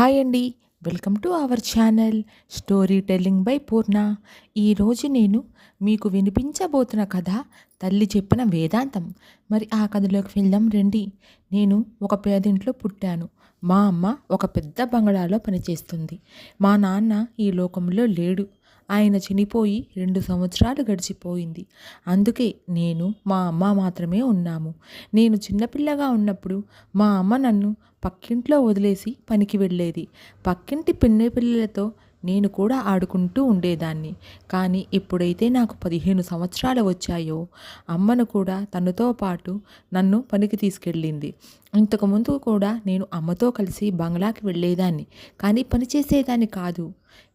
Hi అండి. Welcome to our channel storytelling by Purna. ఈరోజు నేను మీకు వినిపించబోతున్న కథ తల్లి చెప్పిన వేదాంతం. మరి ఆ కథలోకి వెళ్దాం రండి. నేను ఒక పేదింట్లో పుట్టాను. మా అమ్మ ఒక పెద్ద బంగళాలో పనిచేస్తుంది. మా నాన్న ఈ లోకంలో లేడు. ఆయన చనిపోయి రెండు సంవత్సరాలు గడిచిపోయింది. అందుకే నేను మా అమ్మ మాత్రమే ఉన్నాము. నేను చిన్నపిల్లగా ఉన్నప్పుడు మా అమ్మ నన్ను పక్కింట్లో వదిలేసి పనికి వెళ్ళేది. పక్కింటి పిన్నె పిల్లలతో నేను కూడా ఆడుకుంటూ ఉండేదాన్ని. కానీ ఎప్పుడైతే నాకు పదిహేను సంవత్సరాలు వచ్చాయో అమ్మను కూడా తనతో పాటు నన్ను పనికి తీసుకెళ్ళింది. ఇంతకుముందు కూడా నేను అమ్మతో కలిసి బంగ్లాకి వెళ్ళేదాన్ని. కానీ పని చేసేదాన్ని కాదు.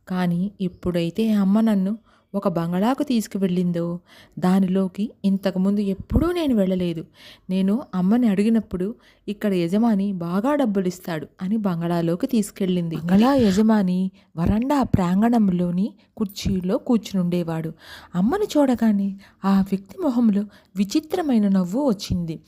కానీ ఇప్పుడైతే అమ్మ నన్ను ఒక బంగళాకు తీసుకువెళ్ళిందో దానిలోకి ఇంతకుముందు ఎప్పుడూ నేను వెళ్ళలేదు. నేను అమ్మని అడిగినప్పుడు ఇక్కడ యజమాని బాగా డబ్బులు ఇస్తాడు అని బంగళాలోకి తీసుకెళ్ళింది. బంగళా యజమాని వరండా ప్రాంగణంలోని కుర్చీలో కూర్చునుండేవాడు. అమ్మను చూడగానే ఆ వ్యక్తి మొహంలో విచిత్రమైన నవ్వు వచ్చింది.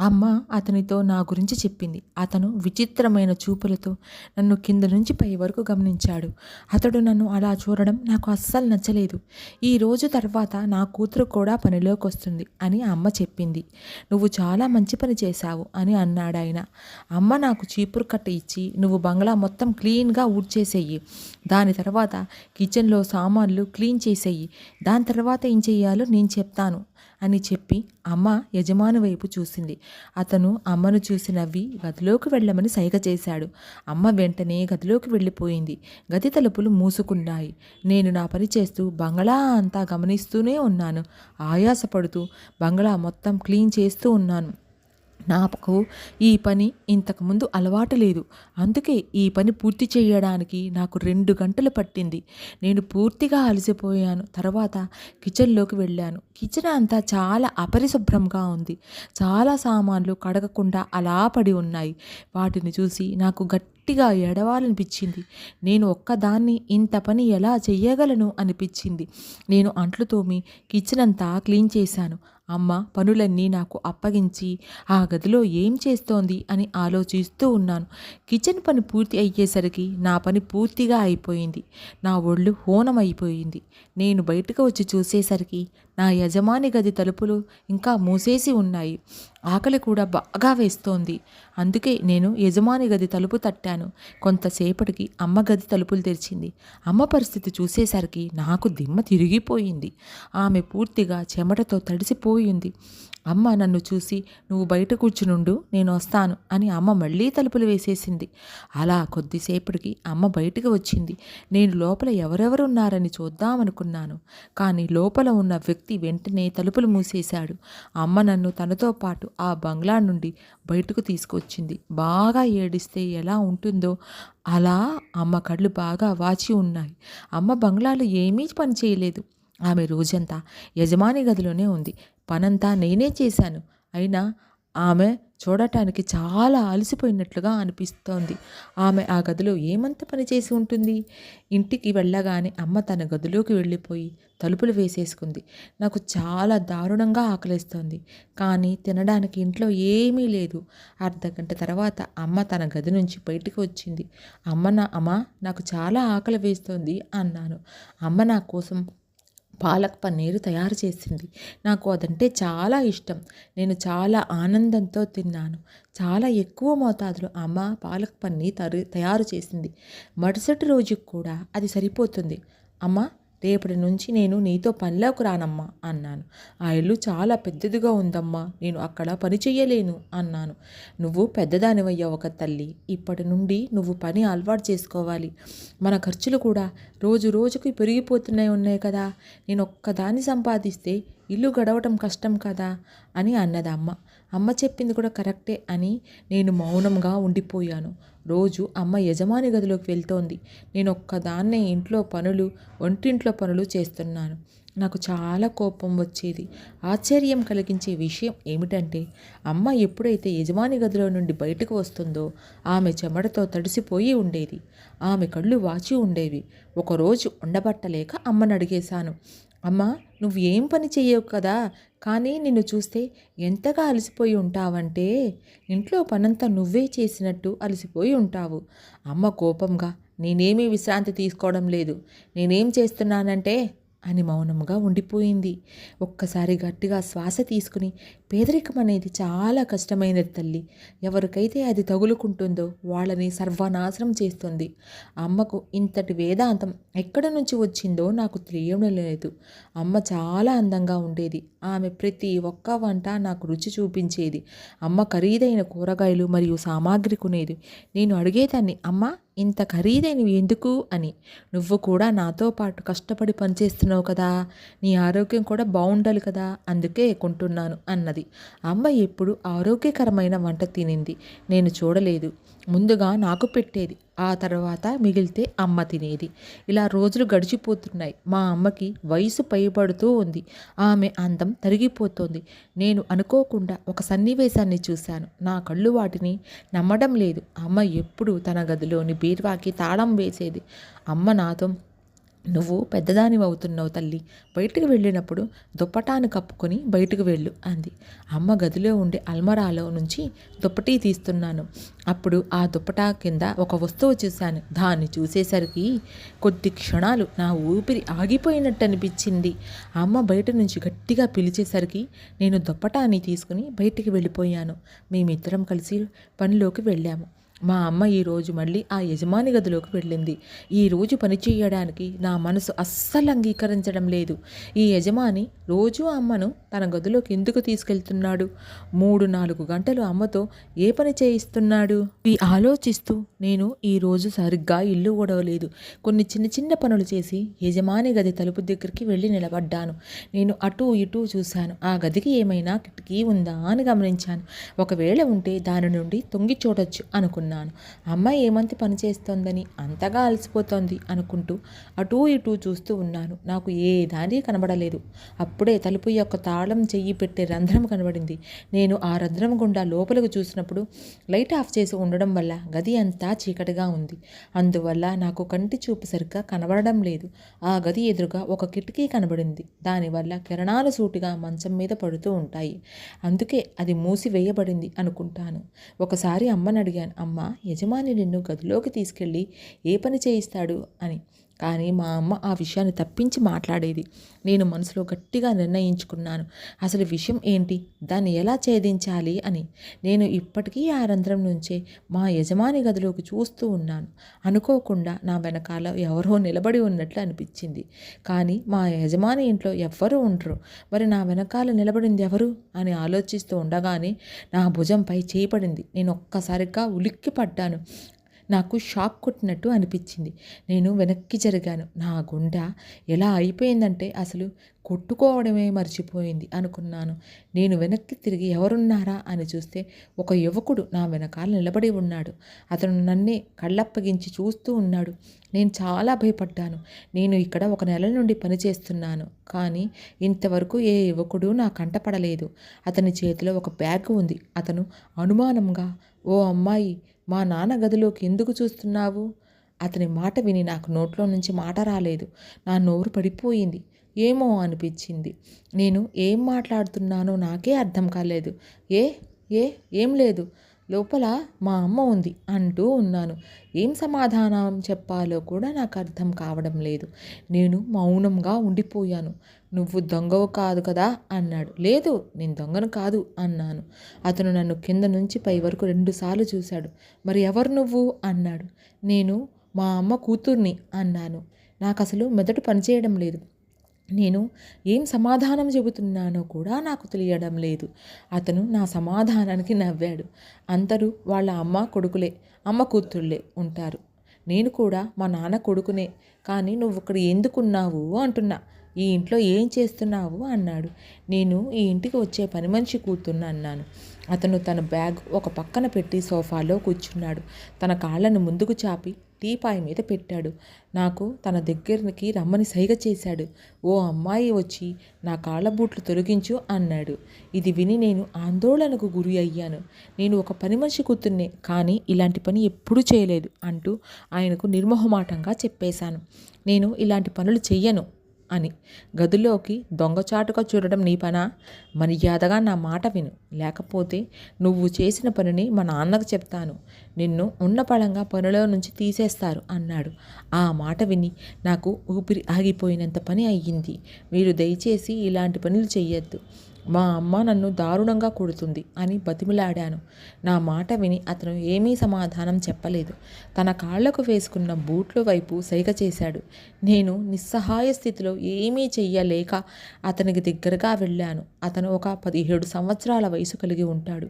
అమ్మ అతనితో నా గురించి చెప్పింది. అతను విచిత్రమైన చూపులతో నన్ను కింద నుంచి పై వరకు గమనించాడు. అతడు నన్ను అలా చూడడం నాకు అస్సలు నచ్చలేదు. ఈ రోజు తర్వాత నా కూతురు కూడా పనిలోకి వస్తుంది అని అమ్మ చెప్పింది. నువ్వు చాలా మంచి పని చేశావు అని అన్నాడాయన అమ్మ నాకు చీపురు కట్ట ఇచ్చి నువ్వు బంగ్లా మొత్తం క్లీన్గా ఊడ్చేసేయి దాని తర్వాత కిచెన్లో సామాన్లు క్లీన్ చేసేయి. దాని తర్వాత ఏం చెయ్యాలో నేను చెప్తాను అని చెప్పి అమ్మ యజమాని వైపు చూసింది. అతను అమ్మను చూసి నవ్వి గదిలోకి వెళ్ళమని సైగ చేశాడు. అమ్మ వెంటనే గదిలోకి వెళ్ళిపోయింది. గది తలుపులు మూసుకున్నాయి. నేను నా పని చేస్తూ బంగళా అంతా గమనిస్తూనే ఉన్నాను. ఆయాసపడుతూ బంగళా మొత్తం క్లీన్ చేస్తూ ఉన్నాను. నాకు ఈ పని ఇంతకుముందు అలవాటు లేదు. అందుకే ఈ పని పూర్తి చేయడానికి నాకు రెండు గంటలు పట్టింది. నేను పూర్తిగా అలసిపోయాను. తర్వాత కిచెన్లోకి వెళ్ళాను. కిచెన్ అంతా చాలా అపరిశుభ్రంగా ఉంది. చాలా సామాన్లు కడగకుండా అలా పడి ఉన్నాయి. వాటిని చూసి నాకు గట్టిగా ఎడవాలనిపించింది నేను ఒక్కదాన్ని ఇంత పని ఎలా చెయ్యగలను అనిపించింది. నేను అంట్లు తోమి కిచెన్ అంతా క్లీన్ చేశాను. అమ్మ పనులన్నీ నాకు అప్పగించి ఆ గదిలో ఏం చేస్తోంది అని ఆలోచిస్తూ ఉన్నాను. కిచెన్ పని పూర్తి అయ్యేసరికి నా పని పూర్తిగా అయిపోయింది. నా ఒళ్ళు హోనమైపోయింది. అయిపోయింది నేను బయటకు వచ్చి చూసేసరికి నా యజమాని గది తలుపులు ఇంకా మూసేసి ఉన్నాయి. ఆకలి కూడా బాగా వేస్తోంది. అందుకే నేను యజమాని గది తలుపు తట్టాను. కొంతసేపటికి అమ్మ గది తలుపులు తెరిచింది. అమ్మ పరిస్థితి చూసేసరికి నాకు దిమ్మ తిరిగిపోయింది. ఆమె పూర్తిగా చెమటతో తడిసిపోయింది. అమ్మ నన్ను చూసి నువ్వు బయట కూర్చునుండు నేను వస్తాను అని అమ్మ మళ్ళీ తలుపులు వేసేసింది. అలా కొద్దిసేపటికి అమ్మ బయటకు వచ్చింది. నేను లోపల ఎవరెవరు ఉన్నారని చూద్దామనుకున్నాను. కానీ లోపల ఉన్న వ్యక్తి వెంటనే తలుపులు మూసేశాడు. అమ్మ నన్ను తనతో పాటు ఆ బంగ్లా నుండి బయటకు తీసుకొచ్చింది. బాగా ఏడిస్తే ఎలా ఉంటుందో అలా అమ్మ కళ్ళు బాగా వాచి ఉన్నాయి. అమ్మ బంగ్లాలో ఏమీ పని చేయలేదు. ఆమె రోజంతా యజమాని గదిలోనే ఉంది. పనంతా నేనే చేశాను. అయినా ఆమె చూడటానికి చాలా అలసిపోయినట్లుగా అనిపిస్తోంది. ఆమె ఆ గదిలో ఏమంత పని చేసి ఉంటుంది? ఇంటికి వెళ్ళగానే అమ్మ తన గదిలోకి వెళ్ళిపోయి తలుపులు వేసేసుకుంది. నాకు చాలా దారుణంగా ఆకలిస్తోంది. కానీ తినడానికి ఇంట్లో ఏమీ లేదు. అర్ధగంట తర్వాత అమ్మ తన గది నుంచి బయటకు వచ్చింది. అమ్మ నా అమ్మ నాకు చాలా ఆకలి వేస్తోంది అన్నాను. అమ్మ నా కోసం పాలక్ పన్నీరు తయారు చేసింది. నాకు అదంటే చాలా ఇష్టం. నేను చాలా ఆనందంతో తిన్నాను. చాలా ఎక్కువ మోతాదులో అమ్మ పాలక్ పన్నీర్ తయారు చేసింది. మరుసటి రోజుకు కూడా అది సరిపోతుంది. అమ్మ రేపటి నుంచి నేను నీతో పనిలోకి రానమ్మా అన్నాను. ఆ ఇల్లు చాలా పెద్దదిగా ఉందమ్మా నేను అక్కడ పని చెయ్యలేను అన్నాను. నువ్వు పెద్దదానివయ్యా ఒక తల్లి ఇప్పటి నుండి నువ్వు పని అలవాటు చేసుకోవాలి. మన ఖర్చులు కూడా రోజు రోజుకి పెరిగిపోతున్నాయి ఉన్నాయి కదా నేను ఒక్కదాన్ని సంపాదిస్తే ఇల్లు గడవటం కష్టం కదా అని అన్నదమ్మ. అమ్మ చెప్పింది కూడా కరెక్టే అని నేను మౌనంగా ఉండిపోయాను. రోజు అమ్మ యజమాని గదిలోకి వెళ్తోంది. నేను ఒక్కదాన్నే ఇంట్లో పనులు వంటింట్లో పనులు చేస్తున్నాను. నాకు చాలా కోపం వచ్చేది. ఆశ్చర్యం కలిగించే విషయం ఏమిటంటే అమ్మ ఎప్పుడైతే యజమాని గదిలో నుండి బయటకు వస్తుందో ఆమె చెమటతో తడిసిపోయి ఉండేది. ఆమె కళ్ళు వాచి ఉండేవి. ఒకరోజు ఉండబట్టలేక అమ్మను అడిగేశాను. అమ్మా నువ్వు ఏం పని చెయ్యవు కదా? కానీ నిన్ను చూస్తే ఎంతగా అలసిపోయి ఉంటావంటే ఇంట్లో పనంతా నువ్వే చేసినట్టు అలసిపోయి ఉంటావు. అమ్మ కోపంగా నేనేమీ విశ్రాంతి తీసుకోవడం లేదు. నేనేం చేస్తున్నానంటే అని మౌనంగా ఉండిపోయింది. ఒక్కసారి గట్టిగా శ్వాస తీసుకుని పేదరికం అనేది చాలా కష్టమైనది తల్లి. ఎవరికైతే అది తగులుకుంటుందో వాళ్ళని సర్వనాశనం చేస్తుంది. అమ్మకు ఇంతటి వేదాంతం ఎక్కడ నుంచి వచ్చిందో నాకు తెలియడం లేదు. అమ్మ చాలా అందంగా ఉండేది. ఆమె ప్రతి ఒక్క వంట నాకు రుచి చూపించేది. అమ్మ ఖరీదైన కూరగాయలు మరియు సామాగ్రి కొనేది. నేను అడిగేదాన్ని అమ్మ ఇంత ఖరీదైనవి ఎందుకు? అని. నువ్వు కూడా నాతో పాటు కష్టపడి పనిచేస్తున్నావు కదా. నీ ఆరోగ్యం కూడా బాగుండాలి కదా. అందుకే కొంటున్నాను అన్నది. అమ్మ ఎప్పుడు ఆరోగ్యకరమైన వంట తినింది. నేను చూడలేదు. ముందుగా నాకు పెట్టేది. ఆ తర్వాత మిగిలితే అమ్మ తినేది. ఇలా రోజులు గడిచిపోతున్నాయి. మా అమ్మకి వయసు పైబడుతూ ఉంది. ఆమె అందం తరిగిపోతోంది. నేను అనుకోకుండా ఒక సన్నివేశాన్ని చూశాను. నా కళ్ళు వాటిని నమ్మడం లేదు. అమ్మ ఎప్పుడు తన గదిలోని బీర్వాకి తాళం వేసేది. అమ్మ నాతో నువ్వు పెద్దదాని అవుతున్నావు తల్లి. బయటికి వెళ్ళినప్పుడు దుప్పటాను కప్పుకొని బయటకు వెళ్ళు అంది. అమ్మ గదిలో ఉండే అల్మరాలో నుంచి దుప్పటి తీస్తున్నాను. అప్పుడు ఆ దుప్పటా కింద ఒక వస్తువు చూశాను. దాన్ని చూసేసరికి కొద్ది క్షణాలు నా ఊపిరి ఆగిపోయినట్టు అనిపించింది అమ్మ బయట నుంచి గట్టిగా పిలిచేసరికి నేను దుప్పటాన్ని తీసుకుని బయటికి వెళ్ళిపోయాను. మేమిద్దరం కలిసి పనిలోకి వెళ్ళాము. మా అమ్మ ఈరోజు మళ్ళీ ఆ యజమాని గదిలోకి వెళ్ళింది. ఈరోజు పని చేయడానికి నా మనసు అస్సలు అంగీకరించడం లేదు. ఈ యజమాని రోజు అమ్మను తన గదిలోకి ఎందుకు తీసుకెళ్తున్నాడు? మూడు నాలుగు గంటలు అమ్మతో ఏ పని చేయిస్తున్నాడు? ఇవి ఆలోచిస్తూ నేను ఈరోజు సరిగ్గా ఇల్లు ఊడవలేదు. కొన్ని చిన్న చిన్న పనులు చేసి యజమాని గది తలుపు దగ్గరికి వెళ్ళి నిలబడ్డాను. నేను అటు ఇటు చూశాను. ఆ గదికి ఏమైనా కిటికీ ఉందా అని గమనించాను. ఒకవేళ ఉంటే దాని నుండి తొంగి చూడొచ్చు అనుకున్నాను. అనుకున్నాను అమ్మ ఏమంతి పని చేస్తోందని అంతగా అలసిపోతోంది అనుకుంటూ అటూ ఇటూ చూస్తూ ఉన్నాను. నాకు ఏ దారి కనబడలేదు. అప్పుడే తలుపు యొక్క తాళం చెయ్యి పెట్టే రంధ్రం కనబడింది. నేను ఆ రంధ్రం గుండా లోపలికి చూసినప్పుడు లైట్ ఆఫ్ చేసి ఉండడం వల్ల గది అంతా చీకటిగా ఉంది. అందువల్ల నాకు కంటి చూపు సరిగ్గా కనబడడం లేదు. ఆ గది ఎదురుగా ఒక కిటికీ కనబడింది. దానివల్ల కిరణాలు సూటిగా మంచం మీద పడుతూ ఉంటాయి. అందుకే అది మూసివేయబడింది అనుకుంటాను. ఒకసారి అమ్మని అడిగాను అమ్మ యజమాని నిన్ను గదిలోకి తీసుకెళ్ళి ఏ పని చేయిస్తాడు అని. కానీ మా అమ్మ ఆ విషయాన్ని తప్పించి మాట్లాడేది. నేను మనసులో గట్టిగా నిర్ణయించుకున్నాను. అసలు విషయం ఏంటి? దాన్ని ఎలా ఛేదించాలి అని. నేను ఇప్పటికీ ఆ రంధ్రం నుంచే మా యజమాని గదిలోకి చూస్తూ ఉన్నాను. అనుకోకుండా నా వెనకాల ఎవరో నిలబడి ఉన్నట్లు అనిపించింది. కానీ మా యజమాని ఇంట్లో ఎవ్వరూ ఉండరు. మరి నా వెనకాల నిలబడింది ఎవరు? అని ఆలోచిస్తూ ఉండగానే నా భుజంపై చేయబడింది నేను ఒక్కసారిగా ఉలిక్కి పడ్డాను నాకు షాక్ కొట్టినట్టు అనిపించింది. నేను వెనక్కి జరిగాను. నా గుండె ఎలా అయిపోయిందంటే అసలు కొట్టుకోవడమే మర్చిపోయింది అనుకున్నాను. నేను వెనక్కి తిరిగి ఎవరున్నారా అని చూస్తే ఒక యువకుడు నా వెనకాల నిలబడి ఉన్నాడు. అతను నన్నే కళ్ళప్పగించి చూస్తూ ఉన్నాడు. నేను చాలా భయపడ్డాను. నేను ఇక్కడ ఒక నెల నుండి పనిచేస్తున్నాను కానీ ఇంతవరకు ఏ యువకుడు నా కంటపడలేదు అతని చేతిలో ఒక బ్యాగ్ ఉంది. అతను అనుమానంగా ఓ అమ్మాయి మా నాన్న గదిలోకి ఎందుకు చూస్తున్నావు? అతని మాట విని నాకు నోట్లో నుంచి మాట రాలేదు. నా నోరు పడిపోయింది. ఏమో అనిపించింది. నేను ఏం మాట్లాడుతున్నానో నాకే అర్థం కాలేదు. ఏ? ఏ? ఏం లేదు. లోపల మా అమ్మ ఉంది అంటూ ఉన్నాను. ఏం సమాధానం చెప్పాలో కూడా నాకు అర్థం కావడం లేదు. నేను మౌనంగా ఉండిపోయాను. నువ్వు దొంగవు కాదు కదా అన్నాడు. లేదు నేను దొంగను కాదు అన్నాను. అతను నన్ను కింద నుంచి పై వరకు రెండుసార్లు చూశాడు. మరి ఎవరు నువ్వు? అన్నాడు. నేను మా అమ్మ కూతుర్ని అన్నాను. నాకు అసలు మెదడు పనిచేయడం లేదు. నేను ఏం సమాధానం చెబుతున్నానో కూడా నాకు తెలియడం లేదు. అతను నా సమాధానానికి నవ్వాడు. అందరూ వాళ్ళ అమ్మ కొడుకులే అమ్మ కూతుళ్ళే ఉంటారు. నేను కూడా మా నాన్న కొడుకునే. కానీ నువ్వు ఇక్కడ ఎందుకున్నావు అంటున్నా. ఈ ఇంట్లో ఏం చేస్తున్నావు? అన్నాడు. నేను ఈ ఇంటికి వచ్చే పని మనిషి కూతున్నా అన్నాను. అతను తన బ్యాగ్ ఒక పక్కన పెట్టి సోఫాలో కూర్చున్నాడు. తన కాళ్ళను ముందుకు చాపి టీపాయ్ మీద పెట్టాడు. నాకు తన దగ్గరికి రమ్మని సైగ చేశాడు. ఓ అమ్మాయి వచ్చి నా కాళ్ళ బూట్లు తొలగించు అన్నాడు. ఇది విని నేను ఆందోళనకు గురి అయ్యాను. నేను ఒక పని మనిషి కూతున్నే కానీ ఇలాంటి పని ఎప్పుడూ చేయలేదు అంటూ ఆయనకు నిర్మోహమాటంగా చెప్పేశాను. నేను ఇలాంటి పనులు చెయ్యను. అని. గదిలోకి దొంగచాటుగా చూడడం నీ పనా? మర్యాదగా నా మాట విను. లేకపోతే నువ్వు చేసిన పనిని మా నాన్నకు చెప్తాను. నిన్ను ఉన్నపళంగా పనిలో నుంచి తీసేస్తారు అన్నాడు. ఆ మాట విని నాకు ఊపిరి ఆగిపోయినంత పని అయ్యింది. మీరు దయచేసి ఇలాంటి పనులు చెయ్యొద్దు. మా అమ్మ నన్ను దారుణంగా కొడుతుంది అని బతిమిలాడాను. నా మాట విని అతను ఏమీ సమాధానం చెప్పలేదు. తన కాళ్ళకు వేసుకున్న బూట్ల వైపు సైగ చేశాడు. నేను నిస్సహాయ స్థితిలో ఏమీ చెయ్యలేక అతనికి దగ్గరగా వెళ్ళాను. అతను ఒక పదిహేడు సంవత్సరాల వయసు కలిగి ఉంటాడు.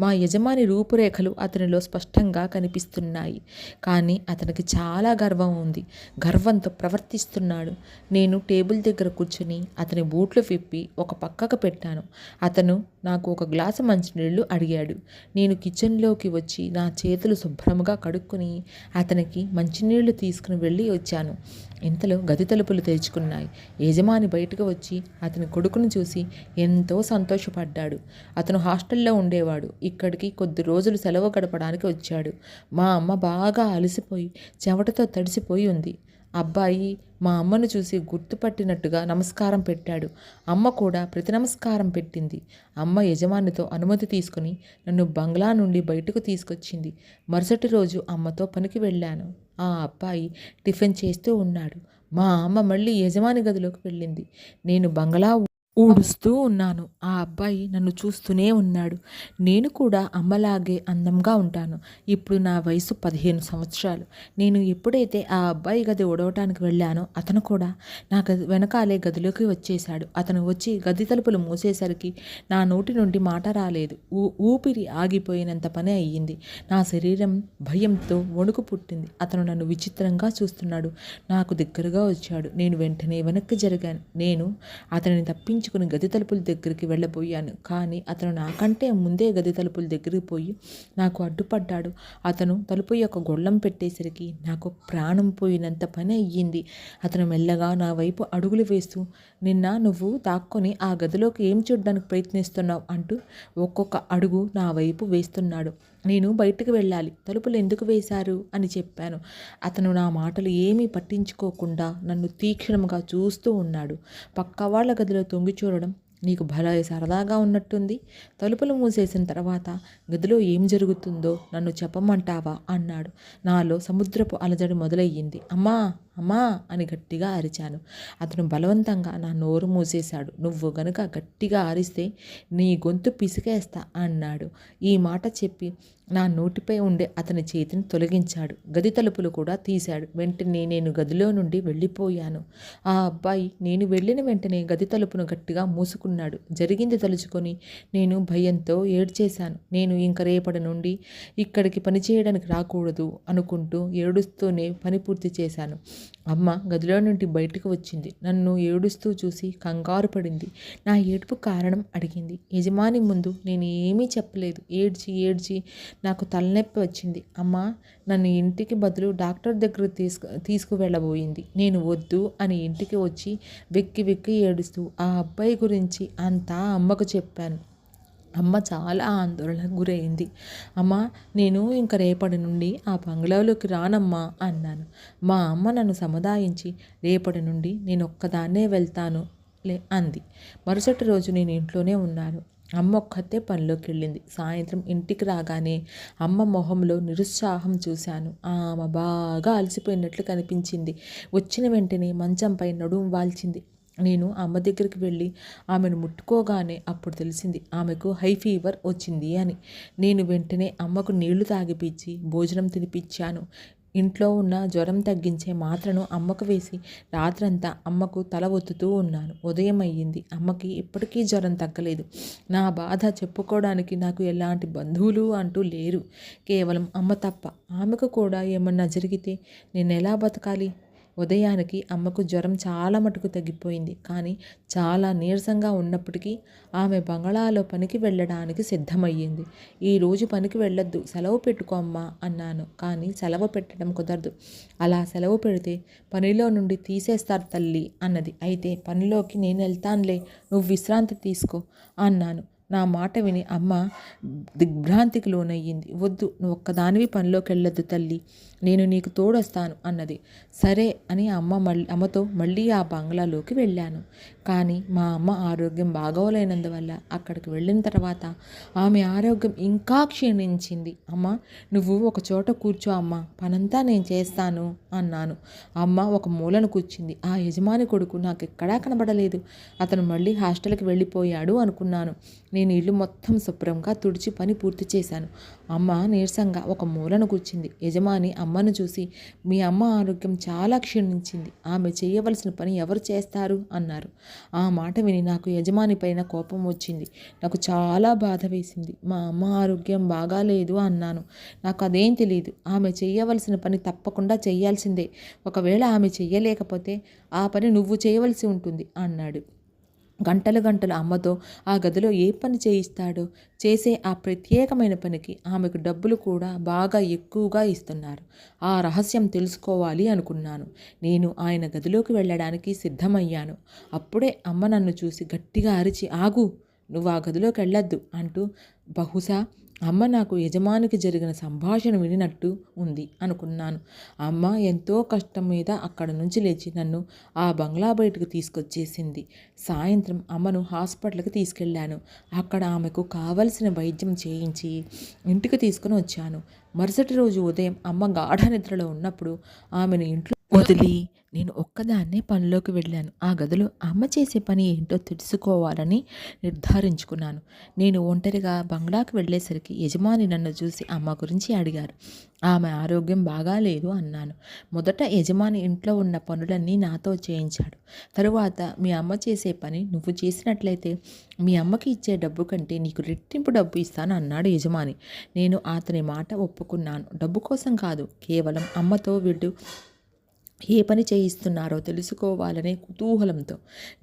మా యజమాని రూపురేఖలు అతనిలో స్పష్టంగా కనిపిస్తున్నాయి. కానీ అతనికి చాలా గర్వం ఉంది. గర్వంతో ప్రవర్తిస్తున్నాడు. నేను టేబుల్ దగ్గర కూర్చుని అతని బూట్లు విప్పి ఒక పక్కకు పెట్టాను. అతను నాకు ఒక గ్లాసు మంచినీళ్ళు అడిగాడు. నేను కిచెన్లోకి వచ్చి నా చేతులు శుభ్రంగా కడుక్కొని అతనికి మంచినీళ్ళు తీసుకుని వెళ్ళి వచ్చాను. ఇంతలో గది తలుపులు తెరుచుకున్నాయి. యజమాని బయటకు వచ్చి అతని కొడుకును చూసి ఎంతో సంతోషపడ్డాడు. అతను హాస్టల్లో ఉండేవాడు. ఇక్కడికి కొద్ది రోజులు సెలవు గడపడానికి వచ్చాడు. మా అమ్మ బాగా అలసిపోయి చెమటతో తడిసిపోయి ఉంది. అబ్బాయి మా అమ్మను చూసి గుర్తుపట్టినట్టుగా నమస్కారం పెట్టాడు. అమ్మ కూడా ప్రతి నమస్కారం పెట్టింది. అమ్మ యజమానితో అనుమతి తీసుకుని నన్ను బంగ్లా నుండి బయటకు తీసుకొచ్చింది. మరుసటి రోజు అమ్మతో పనికి వెళ్ళాను. ఆ అబ్బాయి టిఫిన్ చేస్తూ ఉన్నాడు. మా అమ్మ మళ్ళీ యజమాని గదిలోకి వెళ్ళింది. నేను బంగ్లా ఊడుస్తూ ఉన్నాను. ఆ అబ్బాయి నన్ను చూస్తూనే ఉన్నాడు. నేను కూడా అమ్మలాగే అందంగా ఉంటాను. ఇప్పుడు నా వయసు పదిహేను సంవత్సరాలు. నేను ఎప్పుడైతే ఆ అబ్బాయి గది ఉడవటానికి వెళ్ళానో అతను కూడా నా గది వెనకాలే గదిలోకి వచ్చేశాడు. అతను వచ్చి గది తలుపులు మూసేసరికి నా నోటి నుండి మాట రాలేదు. ఊ ఊపిరి ఆగిపోయినంత పని అయ్యింది. నా శరీరం భయంతో వణుకు పుట్టింది. అతను నన్ను విచిత్రంగా చూస్తున్నాడు. నాకు దగ్గరగా వచ్చాడు. నేను వెంటనే వెనక్కి జరిగాను. నేను అతనిని తప్పించుకుని గది తలుపుల దగ్గరికి వెళ్ళబోయాను. కానీ అతను నాకంటే ముందే గది తలుపుల దగ్గరికి పోయి నాకు అడ్డుపడ్డాడు. అతను తలుపు యొక్క గొళ్ళం పెట్టేసరికి నాకు ప్రాణం పోయినంత పని అయ్యింది. అతను మెల్లగా నా వైపు అడుగులు వేస్తూ నిన్న నువ్వు దాక్కొని ఆ గదిలోకి ఏం చూడడానికి ప్రయత్నిస్తున్నావు? అంటూ ఒక్కొక్క అడుగు నా వైపు వేస్తున్నాడు. నేను బయటకు వెళ్ళాలి. తలుపులు ఎందుకు వేశారు? అని చెప్పాను. అతను నా మాటలు ఏమీ పట్టించుకోకుండా నన్ను తీక్షణంగా చూస్తూ ఉన్నాడు. పక్క వాళ్ళ గదిలో తొంగి చూడడం నీకు భలే సరదాగా ఉన్నట్టుంది. తలుపులు మూసేసిన తర్వాత గదిలో ఏం జరుగుతుందో నన్ను చెప్పమంటావా? అన్నాడు. నాలో సముద్రపు అలజడి మొదలయ్యింది. అమ్మా! అమ్మా అని గట్టిగా అరిచాను. అతను బలవంతంగా నా నోరు మూసేశాడు. నువ్వు గనుక గట్టిగా అరిస్తే నీ గొంతు పిసికేస్తా అన్నాడు. ఈ మాట చెప్పి నా నోటిపై ఉండే అతని చేతిని తొలగించాడు. గది తలుపులు కూడా తీశాడు. వెంటనే నేను గదిలో నుండి వెళ్ళిపోయాను. ఆ అబ్బాయి నేను వెళ్ళిన వెంటనే గది తలుపును గట్టిగా మూసుకున్నాడు. జరిగింది తలుచుకొని నేను భయంతో ఏడ్చేశాను. నేను ఇంక రేపటి నుండి ఇక్కడికి పని చేయడానికి రాకూడదు అనుకుంటూ ఏడుస్తూనే పని పూర్తి చేశాను. అమ్మ గదిలో నుండి బయటకు వచ్చింది. నన్ను ఏడుస్తూ చూసి కంగారు పడింది. నా ఏడుపు కారణం అడిగింది. యజమాని ముందు నేను ఏమీ చెప్పలేదు. ఏడ్చి ఏడ్చి నాకు తలనొప్పి వచ్చింది. అమ్మ నన్ను ఇంటికి బదులు డాక్టర్ దగ్గర తీసుకు తీసుకువెళ్ళబోయింది. నేను వద్దు అని ఇంటికి వచ్చి వెక్కి వెక్కి ఏడుస్తూ ఆ అబ్బాయి గురించి అంతా అమ్మకు చెప్పాను. అమ్మ చాలా ఆందోళనకు గురైంది. అమ్మ నేను ఇంక రేపటి నుండి ఆ బంగ్లాలోకి రానమ్మా అన్నాను. మా అమ్మ నన్ను సముదాయించి రేపటి నుండి నేను ఒక్కదాన్నే వెళ్తాను లే అంది. మరుసటి రోజు నేను ఇంట్లోనే ఉన్నాను. అమ్మ ఒక్కతే పనిలోకి వెళ్ళింది సాయంత్రం ఇంటికి రాగానే అమ్మ మొహంలో నిరుత్సాహం చూశాను. ఆమె బాగా అలసిపోయినట్లు కనిపించింది. వచ్చిన వెంటనే మంచంపై నడుం వాల్చింది. నేను అమ్మ దగ్గరికి వెళ్ళి ఆమెను ముట్టుకోగానే అప్పుడు తెలిసింది ఆమెకు హై ఫీవర్ వచ్చింది అని. నేను వెంటనే అమ్మకు నీళ్ళు తాగిపించి భోజనం తినిపించాను ఇంట్లో ఉన్న జ్వరం తగ్గించే మాత్రను అమ్మకు వేసి రాత్రంతా అమ్మకు తల ఒత్తుతూ ఉన్నాను. ఉదయం అయ్యింది. అమ్మకి ఇప్పటికీ జ్వరం తగ్గలేదు. నా బాధ చెప్పుకోవడానికి నాకు ఎలాంటి బంధువులు అంటూ లేరు. కేవలం అమ్మ తప్ప ఆమెకు కూడా ఏమన్నా జరిగితే నేను ఎలా బతకాలి? ఉదయానికి అమ్మకు జ్వరం చాలా మటుకు తగ్గిపోయింది. కానీ చాలా నీరసంగా ఉన్నప్పటికీ ఆమె బంగళాలో పనికి వెళ్ళడానికి సిద్ధమయ్యింది. ఈరోజు పనికి వెళ్ళొద్దు సెలవు పెట్టుకో అమ్మా అన్నాను. కానీ సెలవు పెట్టడం కుదరదు. అలా సెలవు పెడితే పనిలో నుండి తీసేస్తారు తల్లి అన్నది. అయితే పనిలోకి నేను వెళ్తానులే నువ్వు విశ్రాంతి తీసుకో అన్నాను. నా మాట విని అమ్మ దిగ్భ్రాంతికి లోనయ్యింది. వద్దు నువ్వు ఒక్కదానివి పనిలోకి వెళ్ళొద్దు తల్లి. నేను నీకు తోడొస్తాను అన్నది. సరే అని అమ్మ మళ్ళీ అమ్మతో మళ్ళీ ఆ బంగ్లాలోకి వెళ్ళాను. కానీ మా అమ్మ ఆరోగ్యం బాగోలేనందువల్ల అక్కడికి వెళ్ళిన తర్వాత ఆమె ఆరోగ్యం ఇంకా క్షీణించింది. అమ్మ నువ్వు ఒక చోట కూర్చో అమ్మ పనంతా నేను చేస్తాను అన్నాను. అమ్మ ఒక మూలను కూర్చింది. ఆ యజమాని కొడుకు నాకు ఎక్కడా కనబడలేదు. అతను మళ్ళీ హాస్టల్కి వెళ్ళిపోయాడు అనుకున్నాను. నేను ఇల్లు మొత్తం శుభ్రంగా తుడిచి పని పూర్తి చేశాను. అమ్మ నీరసంగా ఒక మూలను కూర్చింది. యజమాని అమ్మను చూసి మీ అమ్మ ఆరోగ్యం చాలా క్షీణించింది. ఆమె చేయవలసిన పని ఎవరు చేస్తారు? అన్నారు. ఆ మాట విని నాకు యజమాని పైన కోపం వచ్చింది. నాకు చాలా బాధ వేసింది. మా అమ్మ ఆరోగ్యం బాగాలేదు అన్నాను. నాకు అదేం తెలియదు ఆమె చేయవలసిన పని తప్పకుండా చేయాల్సిందే. ఒకవేళ ఆమె చెయ్యలేకపోతే ఆ పని నువ్వు చేయవలసి ఉంటుంది అన్నాడు. గంటలు గంటలు అమ్మతో ఆ గదిలో ఏ పని చేయిస్తాడో చేసే ఆ ప్రత్యేకమైన పనికి ఆమెకు డబ్బులు కూడా బాగా ఎక్కువగా ఇస్తున్నారు. ఆ రహస్యం తెలుసుకోవాలి అనుకున్నాను. నేను ఆయన గదిలోకి వెళ్ళడానికి సిద్ధమయ్యాను. అప్పుడే అమ్మ నన్ను చూసి గట్టిగా అరిచి ఆగు నువ్వు ఆ గదిలోకి వెళ్ళొద్దు అంటూ బహుశా అమ్మ నాకు యజమానికి జరిగిన సంభాషణ వినినట్టు ఉంది అనుకున్నాను. అమ్మ ఎంతో కష్టం మీద అక్కడ నుంచి లేచి నన్ను ఆ బంగ్లా బయటకు తీసుకొచ్చేసింది. సాయంత్రం అమ్మను హాస్పిటల్కి తీసుకెళ్ళాను. అక్కడ ఆమెకు కావలసిన వైద్యం చేయించి ఇంటికి తీసుకుని వచ్చాను. మరుసటి రోజు ఉదయం అమ్మ గాఢ నిద్రలో ఉన్నప్పుడు ఆమెను ఇంట్లో వదిలి నేను ఒక్కదాన్నే పనిలోకి వెళ్ళాను. ఆ గదిలో అమ్మ చేసే పని ఏంటో తెలుసుకోవాలని నిర్ధారించుకున్నాను. నేను ఒంటరిగా బంగ్లాకు వెళ్ళేసరికి యజమాని నన్ను చూసి అమ్మ గురించి అడిగారు. ఆమె ఆరోగ్యం బాగాలేదు అన్నాను. మొదట యజమాని ఇంట్లో ఉన్న పనులన్నీ నాతో చేయించాడు. తరువాత మీ అమ్మ చేసే పని నువ్వు చేసినట్లయితే మీ అమ్మకి ఇచ్చే డబ్బు కంటే నీకు రెట్టింపు డబ్బు ఇస్తాను అన్నాడు యజమాని. నేను అతని మాట ఒప్పుకున్నాను. డబ్బు కోసం కాదు కేవలం అమ్మతో వీడు ఏ పని చేయిస్తున్నారో తెలుసుకోవాలనే కుతూహలంతో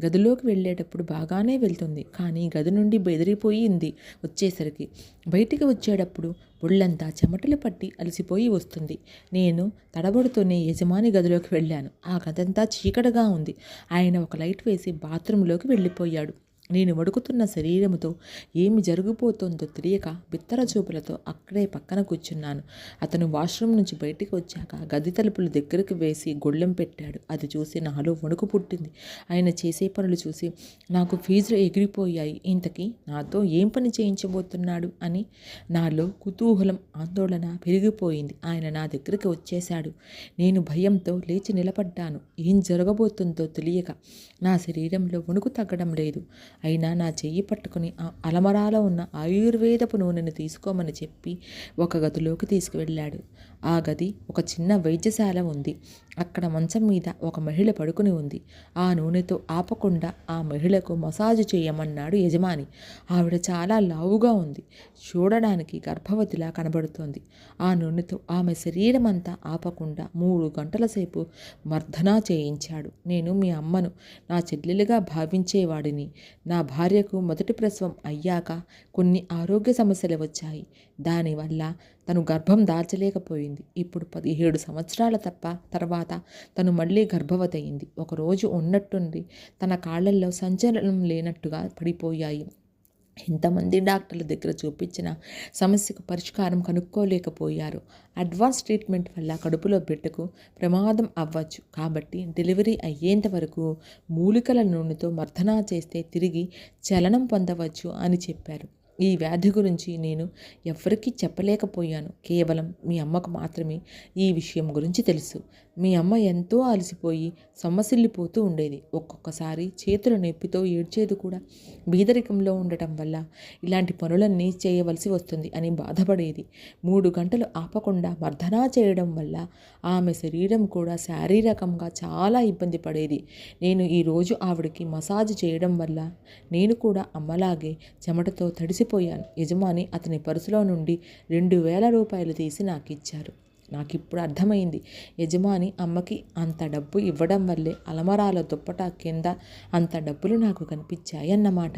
గదిలోకి వెళ్ళేటప్పుడు బాగానే వెళ్తుంది. కానీ గది నుండి బెదిరిపోయింది వచ్చేసరికి. బయటికి వచ్చేటప్పుడు ఒళ్ళంతా చెమటలు పట్టి అలసిపోయి వస్తుంది. నేను తడబడుతూనే యజమాని గదిలోకి వెళ్ళాను. ఆ గదంతా చీకటిగా ఉంది. ఆయన ఒక లైట్ వేసి బాత్రూంలోకి వెళ్ళిపోయాడు. నేను వడుకుతున్న శరీరముతో ఏమి జరిగిపోతుందో తెలియక బిత్తర చూపులతో అక్కడే పక్కన కూర్చున్నాను. అతను వాష్రూమ్ నుంచి బయటికి వచ్చాక గది తలుపులు దగ్గరికి వేసి గొళ్ళెం పెట్టాడు. అది చూసి నాలో వణుకు పుట్టింది. ఆయన చేసే పనులు చూసి నాకు ఫీజులు ఎగిరిపోయాయి. ఇంతకీ నాతో ఏం పని చేయించబోతున్నాడు అని నాలో కుతూహలం ఆందోళన పెరిగిపోయింది. ఆయన నా దగ్గరికి వచ్చేశాడు. నేను భయంతో లేచి నిలబడ్డాను. ఏం జరగబోతుందో తెలియక నా శరీరంలో వణుకు తగ్గడం లేదు. అయినా నా చెయ్యి పట్టుకుని ఆ అలమరాలో ఉన్న ఆయుర్వేదపు నూనెను తీసుకోమని చెప్పి ఒక గదిలోకి తీసుకువెళ్ళాడు. ఆ గది ఒక చిన్న వైద్యశాల ఉంది. అక్కడ మంచం మీద ఒక మహిళ పడుకుని ఉంది. ఆ నూనెతో ఆపకుండా ఆ మహిళకు మసాజ్ చేయమన్నాడు యజమాని. ఆవిడ చాలా లావుగా ఉంది. చూడడానికి గర్భవతిలా కనబడుతోంది. ఆ నూనెతో ఆమె శరీరం అంతా ఆపకుండా మూడు గంటల సేపు మర్దనా చేయించాడు. నేను మీ అమ్మను నా చెల్లెలుగా భావించేవాడిని. నా భార్యకు మొదటి ప్రసవం అయ్యాక కొన్ని ఆరోగ్య సమస్యలు వచ్చాయి. దానివల్ల తను గర్భం దాల్చలేకపోయింది. ఇప్పుడు పదిహేడు సంవత్సరాల తప్ప తర్వాత తను మళ్ళీ గర్భవతి అయింది ఒకరోజు ఉన్నట్టుండి తన కాళ్ళల్లో సంచలనం లేనట్టుగా పడిపోయాయి. ఎంతమంది డాక్టర్ల దగ్గర చూపించిన సమస్యకు పరిష్కారం కనుక్కోలేకపోయారు. అడ్వాన్స్ ట్రీట్మెంట్ వల్ల కడుపులో బిడ్డకు ప్రమాదం అవ్వచ్చు. కాబట్టి డెలివరీ అయ్యేంత వరకు మూలికల నూనెతో మర్దనా చేస్తే తిరిగి చలనం పొందవచ్చు అని చెప్పారు. ఈ వ్యాధి గురించి నేను ఎవరికీ చెప్పలేకపోయాను. కేవలం మీ అమ్మకు మాత్రమే ఈ విషయం గురించి తెలుసు. మీ అమ్మ ఎంతో అలసిపోయి సొమ్మసిల్లిపోతూ ఉండేది. ఒక్కొక్కసారి చేతుల నొప్పితో ఏడ్చేది కూడా బీదరికంలో ఉండటం వల్ల ఇలాంటి పనులన్నీ చేయవలసి వస్తుంది అని బాధపడేది. మూడు గంటలు ఆపకుండా మర్దనా చేయడం వల్ల ఆమె శరీరం కూడా శారీరకంగా చాలా ఇబ్బంది పడేది. నేను ఈరోజు ఆవిడకి మసాజ్ చేయడం వల్ల నేను కూడా అమ్మలాగే చెమటతో తడిసిపోయాను. యజమాని అతని పరుసులో నుండి రెండు వేల రూపాయలు తీసి నాకు ఇచ్చారు నాకు ఇప్పుడు అర్థమైంది. యజమాని అమ్మకి అంత డబ్బు ఇవ్వడం వల్లే అలమరాల దుప్పట కింద అంత డబ్బులు నాకు కనిపించాయి అన్నమాట.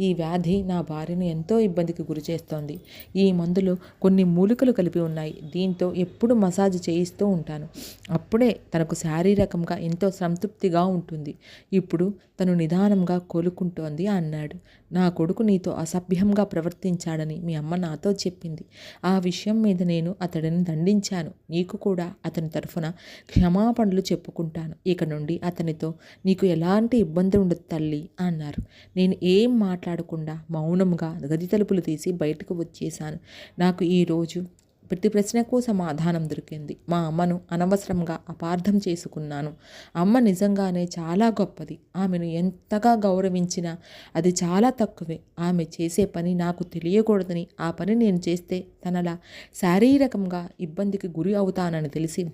ఈ వ్యాధి నా భార్యను ఎంతో ఇబ్బందికి గురి చేస్తోంది. ఈ మందులో కొన్ని మూలికలు కలిపి ఉన్నాయి. దీంతో ఎప్పుడు మసాజ్ చేయిస్తూ ఉంటాను. అప్పుడే తనకు శారీరకంగా ఎంతో సంతృప్తిగా ఉంటుంది. ఇప్పుడు తను నిదానంగా కోలుకుంటోంది అన్నాడు. నా కొడుకు నీతో అసభ్యంగా ప్రవర్తించాడని మీ అమ్మ నాతో చెప్పింది. ఆ విషయం మీద నేను అతడిని దండించాను. నీకు కూడా అతని తరఫున క్షమాపణలు చెప్పుకుంటాను. ఇక నుండి అతనితో నీకు ఎలాంటి ఇబ్బంది ఉండదు తల్లి అన్నారు. నేను ఏం మాట్లాడకుండా మౌనంగా గది తలుపులు తీసి బయటకు వచ్చేశాను. నాకు ఈరోజు ప్రతి ప్రశ్నకు సమాధానం దొరికింది. మా అమ్మను అనవసరంగా అపార్థం చేసుకున్నాను. అమ్మ నిజంగానే చాలా గొప్పది. ఆమెను ఎంతగా గౌరవించినా అది చాలా తక్కువే. ఆమె చేసే పని నాకు తెలియకూడదని ఆ పని నేను చేస్తే తనలా శారీరకంగా ఇబ్బందికి గురి అవుతానని తెలిసి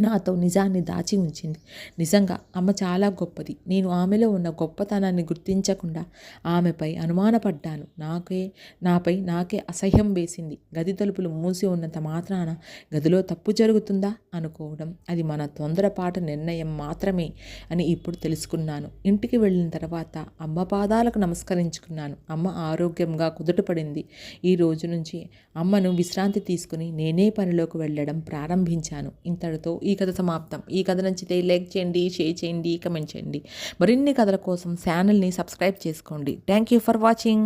నాతో నిజాన్ని దాచి ఉంచింది. నిజంగా అమ్మ చాలా గొప్పది. నేను ఆమెలో ఉన్న గొప్పతనాన్ని గుర్తించకుండా ఆమెపై అనుమానపడ్డాను. నాకే నాపై నాకే అసహ్యం వేసింది. గది తలుపులు మూసి ఉన్నంత మాత్రాన గదిలో తప్పు జరుగుతుందా అనుకోవడం అది మన తొందరపాటు నిర్ణయం మాత్రమే అని ఇప్పుడు తెలుసుకున్నాను. ఇంటికి వెళ్ళిన తర్వాత అమ్మ పాదాలకు నమస్కరించుకున్నాను. అమ్మ ఆరోగ్యంగా కుదుటపడింది. ఈ రోజు నుంచి అమ్మను విశ్రాంతి తీసుకుని నేనే పనిలోకి వెళ్ళడం ప్రారంభించాను. ఇంతటితో ఈ కథ సమాప్తం. ఈ కథ నచ్చితే లైక్ చేయండి షేర్ చేయండి కమెంట్ చేయండి. మరిన్ని కథల కోసం ఛానల్ని సబ్స్క్రైబ్ చేసుకోండి. Thank you for watching.